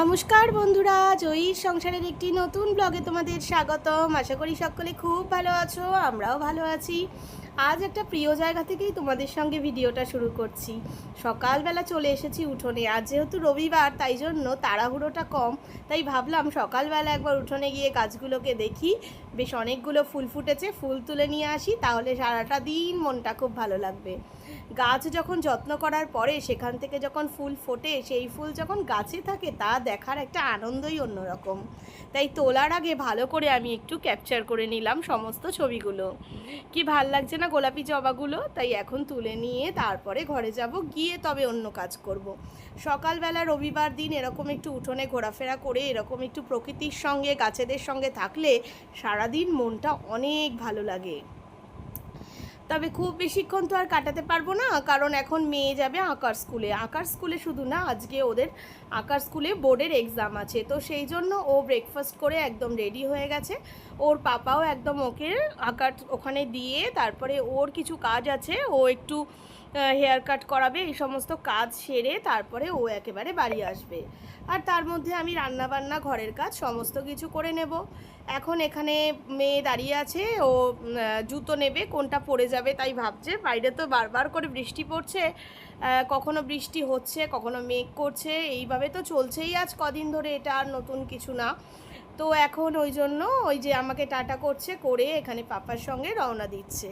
নমস্কার বন্ধুরা, জয়ীর সংসারের একটি নতুন ব্লগে তোমাদের স্বাগতম। আশা করি সকলে খুব ভালো আছো, আমরাও ভালো আছি। আজ একটা প্রিয় জায়গা থেকেই তোমাদের সঙ্গে ভিডিওটা শুরু করছি। সকালবেলা চলে এসেছি উঠোনে, আজ যেহেতু রবিবার, তাই জন্য তাড়াহুড়োটা কম। তাই ভাবলাম সকালবেলা একবার উঠোনে গিয়ে গাছগুলোকে দেখি। বেশ অনেকগুলো ফুল ফুটেছে, ফুল তুলে নিয়ে আসি, তাহলে সারাটা দিন মনটা খুব ভালো লাগবে। গাছ যখন যত্ন করার পরে সেখান থেকে যখন ফুল ফোটে, সেই ফুল যখন গাছে থাকে তা দেখার একটা আনন্দই অন্যরকম। তাই তোলার আগে ভালো করে আমি একটু ক্যাপচার করে নিলাম সমস্ত ছবিগুলো। কি ভালো লাগছে না গোলাপি জবাগুলো? তাই এখন তুলে নিয়ে তারপরে ঘরে যাব, গিয়ে তবে অন্য কাজ করব। সকালবেলা রবিবার দিন এরকম একটু উঠোনে ঘোরাফেরা করে, এরকম একটু প্রকৃতির সঙ্গে, গাছেদের সঙ্গে থাকলে সারাদিন মনটা অনেক ভালো লাগে। তবে খুব বেশিক্ষণ তো আর কাটাতে পারব না, কারণ এখন মেয়ে যাবে আঁকার স্কুলে। আঁকার স্কুলে শুধু না, আজকে ওদের আঁকার স্কুলে বোর্ডের এক্সাম আছে। তো সেই জন্য ও ব্রেকফাস্ট করে একদম রেডি হয়ে গেছে। ওর পাপাও একদম ওকে আঁকার ওখানে দিয়ে তারপরে ওর কিছু কাজ আছে। ও একটু হেয়ার কাট করাবে, এই সমস্ত কাজ সেরে তারপরে ও একেবারে বাড়ি আসবে। আর তার মধ্যে আমি রান্না বান্না ঘরের কাজ সমস্ত কিছু করে নেব। এখন এখানে মেয়ে দাঁড়িয়ে আছে, ও জুতো নেবে, কোনটা পড়ে যাবে তাই ভাবছে। বাইরে তো বারবার করে বৃষ্টি পড়ছে কখনো বৃষ্টি হচ্ছে, কখনো মেঘ করছে, এইভাবে তো চলছেই আজ কদিন ধরে এটা আর নতুন কিছু না। তো এখন ওই জন্য ওই যে আমাকে টাটা করছে, করে এখানে পাপার সঙ্গে রওনা দিচ্ছে।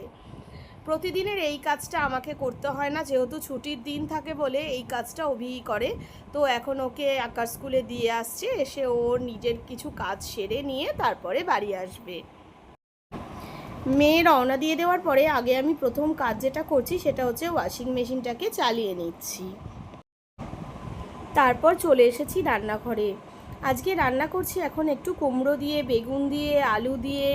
প্রতিদিনের এই কাজটা আমাকে করতে হয় না। যেহেতু ছুটির দিন থাকে বলে এই কাজটা অভিই করে। তো এখন ওকে আঁকার স্কুলে দিয়ে আসছে। এসে ওর নিজের কিছু কাজ সেরে নিয়ে তারপরে বাড়ি আসবে। মেয়ে রওনা দিয়ে দেওয়ার পরে আগে আমি প্রথম কাজ যেটা করছি সেটা হচ্ছে ওয়াশিং মেশিনটাকে চালিয়ে নিচ্ছি। তারপর চলে এসেছি রান্নাঘরে। আজকে রান্না করছি এখন একটু কুমড়ো দিয়ে, বেগুন দিয়ে, আলু দিয়ে,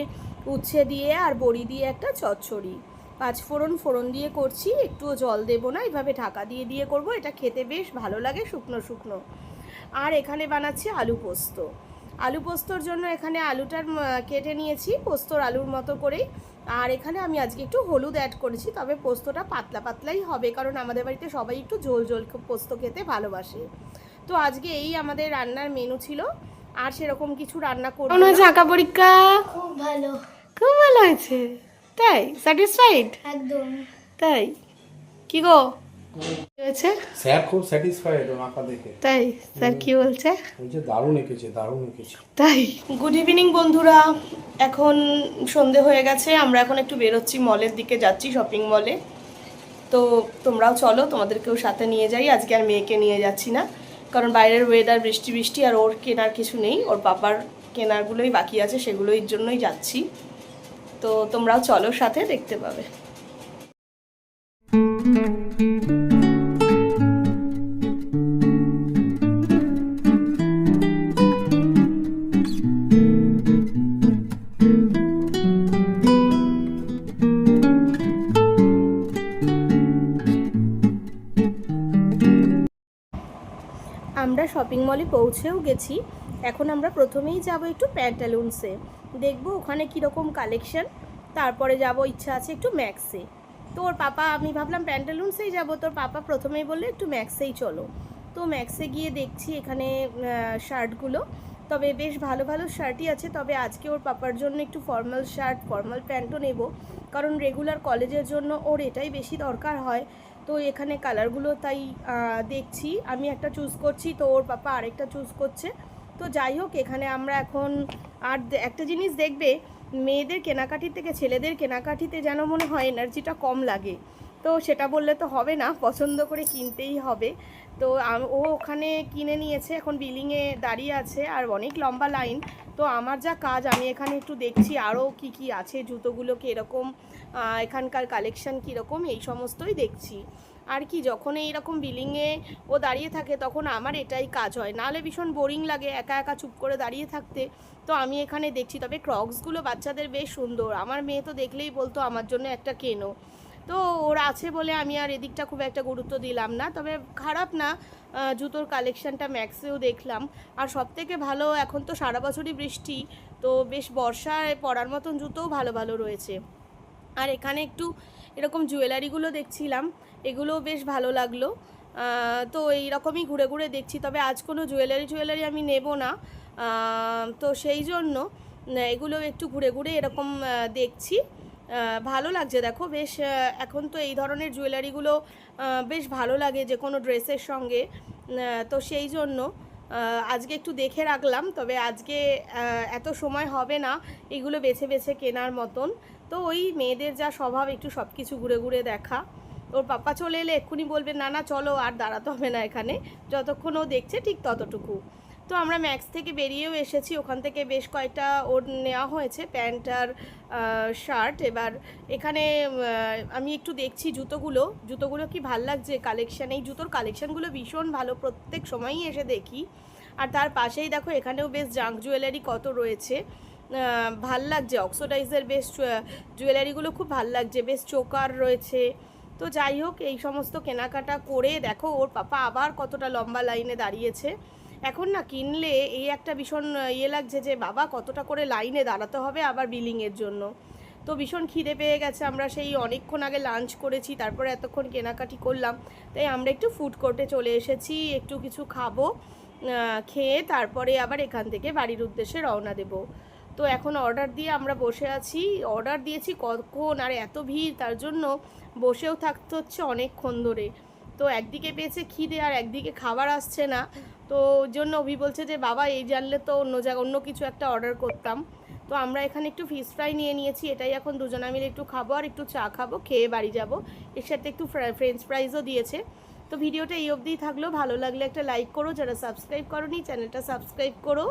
উচ্ছে দিয়ে আর বড়ি দিয়ে একটা চচ্চড়ি। পাঁচ ফোড়ন ফোড়ন দিয়ে করছি একটুও জল দেবো না এভাবে ঢাকা দিয়ে দিয়ে করব এটা খেতে বেশ ভালো লাগে শুকনো শুকনো। আর এখানে বানাচ্ছি আলু পোস্ত। আলু পোস্তর জন্য এখানে আলুটার কেটে নিয়েছি পোস্তর আলুর মতো করেই। আর এখানে আমি আজকে একটু হলুদ অ্যাড করেছি তবে পোস্তটা পাতলা পাতলাই হবে কারণ আমাদের বাড়িতে সবাই একটু ঝোল ঝোল পোস্ত খেতে ভালোবাসে। তো আজকে এই আমাদের রান্নার মেনু ছিল আর সেরকম কিছু রান্না করব আঁকা পরীক্ষা? খুব ভালো। খুব ভালো হয়েছে। তাই? স্যাটিসফাইড একদম। তাই? কি গো? হয়েছে? স্যার খুব স্যাটিসফাইড ওর দেখে। তাই? স্যার কি বলছে? বলছে দারুণ এঁকেছে দারুণ এঁকেছে। তাই? গুড ইভিনিং বন্ধুরা। এখন সন্ধে হয়ে গেছে আমরা এখন একটু বেরোচ্ছি মলের দিকে যাচ্ছি শপিং মলে তো তোমরাও চলো তোমাদেরকেও সাথে নিয়ে যাই। আজকে আর মেয়েকে নিয়ে যাচ্ছি না কারণ বাইরের ওয়েদার বৃষ্টি বৃষ্টি আর ওর কেনার কিছু নেই। ওর পাপার কেনারগুলোই বাকি আছে সেগুলোর জন্যই যাচ্ছি। তো তোমরাও চলো সাথে দেখতে পাবে। আমরা শপিং মলে পৌঁছেও গেছি। এখন আমরা প্রথমেই যাব একটু প্যান্টালুন্সে দেখব ওখানে কীরকম কালেকশন তারপরে যাব, ইচ্ছা আছে একটু ম্যাক্সে তো ওর পাপা, আমি ভাবলাম প্যান্টালুন্সেই যাব। তোর পাপা প্রথমেই বললে একটু ম্যাক্সেই চলো। তো ম্যাক্সে গিয়ে দেখছি এখানে শার্টগুলো তবে বেশ ভালো ভালো শার্টই আছে। তবে আজকে ওর পাপার জন্য একটু ফর্মাল শার্ট ফর্মাল প্যান্টও নেব। কারণ রেগুলার কলেজের জন্য ওর এটাই বেশি দরকার হয়। তো এখানে কালারগুলো তাই দেখছি। আমি একটা চুজ করছি, তো ওর পাপা আরেকটা চুজ করছে। তো যাই হোক, এখানে আমরা এখন আর একটা জিনিস দেখবে, মেয়েদের কেনাকাটির থেকে ছেলেদের কেনাকাটিতে যেন মনে হয় এনার্জিটা কম লাগে। তো সেটা বললে তো হবে না, পছন্দ করে কিনতেই হবে। তো ও ওখানে কিনে নিয়েছে, এখন বিলিংয়ে দাঁড়িয়ে আছে আর অনেক লম্বা লাইন। তো আমার যা কাজ, আমি এখানে একটু দেখছি আরও কি কি আছে জুতোগুলো কীরকম এখানকার কালেকশন কীরকম, এই সমস্তই দেখছি। আর কি, যখন এইরকম বিলিংয়ে ও দাঁড়িয়ে থাকে, তখন আমার এটাই কাজ হয়। নাহলে ভীষণ বোরিং লাগে একা একা চুপ করে দাঁড়িয়ে থাকতে। তো আমি এখানে দেখছি, তবে ক্রক্সগুলো বাচ্চাদের বেশ সুন্দর। আমার মেয়ে তো দেখলেই বলতো, আমার জন্য একটা কেনো। তো ওর আছে বলে আমি আর এদিকটা খুব একটা গুরুত্ব দিলাম না, তবে খারাপ না। জুতোর কালেকশানটা ম্যাক্সেও দেখলাম। আর সব থেকে ভালো, এখন তো সারা বছরই বৃষ্টি, তো বেশ বর্ষায় পরার মতন জুতোও ভালো ভালো রয়েছে। আর এখানে একটু এরকম জুয়েলারিগুলো দেখছিলাম, এগুলোও বেশ ভালো লাগল। তো এইরকমই ঘুরে ঘুরে দেখছি, তবে আজ কোনো জুয়েলারি জুয়েলারি আমি নেব না। তো সেই জন্য এগুলো একটু ঘুরে ঘুরে এরকম দেখছি। ভালো লাগছে, দেখো, বেশ এখন তো এই ধরনের জুয়েলারিগুলো বেশ ভালো লাগে যে কোনো ড্রেসের সঙ্গে। তো সেই জন্য আজকে একটু দেখে রাখলাম, তবে আজকে এত সময় হবে না এগুলো বেছে বেছে কেনার মতন। তো ওই মেয়েদের যা স্বভাব, একটু সব কিছু ঘুরে ঘুরে দেখা। ওর পাপা চলে এলে এক্ষুনি বলবে, না না, চলো, আর দাঁড়াতে হবে না এখানে। যতক্ষণ ও দেখছে, ঠিক ততটুকু। তো আমরা ম্যাক্স থেকে বেরিয়েও এসেছি। ওখান থেকে বেশ কয়েকটা ওর নেওয়া হয়েছে, প্যান্ট আর শার্ট। এবার এখানে আমি একটু দেখছি জুতোগুলো। জুতোগুলো কি ভালো লাগছে? কালেকশান, এই জুতোর কালেকশানগুলো ভীষণ ভালো প্রত্যেক সময়ই এসে দেখি। আর তার পাশেই দেখো, এখানেও বেশ জাঙ্ক জুয়েলারি কত রয়েছে। ভালো লাগছে। অক্সোডাইজের বেশ জুয়েলারিগুলো খুব ভালো লাগছে। বেশ চোকার রয়েছে। তো যাই হোক, এই সমস্ত কেনাকাটা করে দেখো, ওর পাপা আবার কতটা লম্বা লাইনে দাঁড়িয়েছে। এখন না কিনলে এই একটা ভীষণ ইয়ে লাগছে যে, বাবা, কতটা করে লাইনে দাঁড়াতে হবে আবার বিলিংয়ের জন্য। তো ভীষণ খিদে পেয়ে গেছে, আমরা সেই অনেকক্ষণ আগে লাঞ্চ করেছি, তারপরে এতক্ষণ কেনাকাটি করলাম। তাই আমরা একটু ফুড কোর্টে চলে এসেছি, একটু কিছু খাব খেয়ে তারপরে আবার এখান থেকে বাড়ির উদ্দেশ্যে রওনা দেব। তো এখন অর্ডার দিয়ে আমরা বসে আছি। অর্ডার দিয়েছি কখন? আর এত ভিড়, তার জন্য বসেও থাকতে হচ্ছে অনেকক্ষণ ধরে। তো একদিকে পেয়েছে খিদে আর একদিকে খাবার আসছে না। তো জন্য অভি বলছে যে, বাবা, এই জানলে তো অন্য জায়গা, অন্য কিছু একটা অর্ডার করতাম। তো আমরা এখানে একটু ফিশ ফ্রাই নিয়ে নিয়েছি। এটাই এখন দুজনা মিলে একটু খাব আর একটু চা খাব, খেয়ে বাড়ি যাব। এর সাথে একটু ফ্রেঞ্চ ফ্রাইজও দিয়েছে। তো ভিডিওটা এই অবধিই থাকল। ভালো লাগলে একটা লাইক করো। যারা সাবস্ক্রাইব করোনি চ্যানেলটা সাবস্ক্রাইব করো।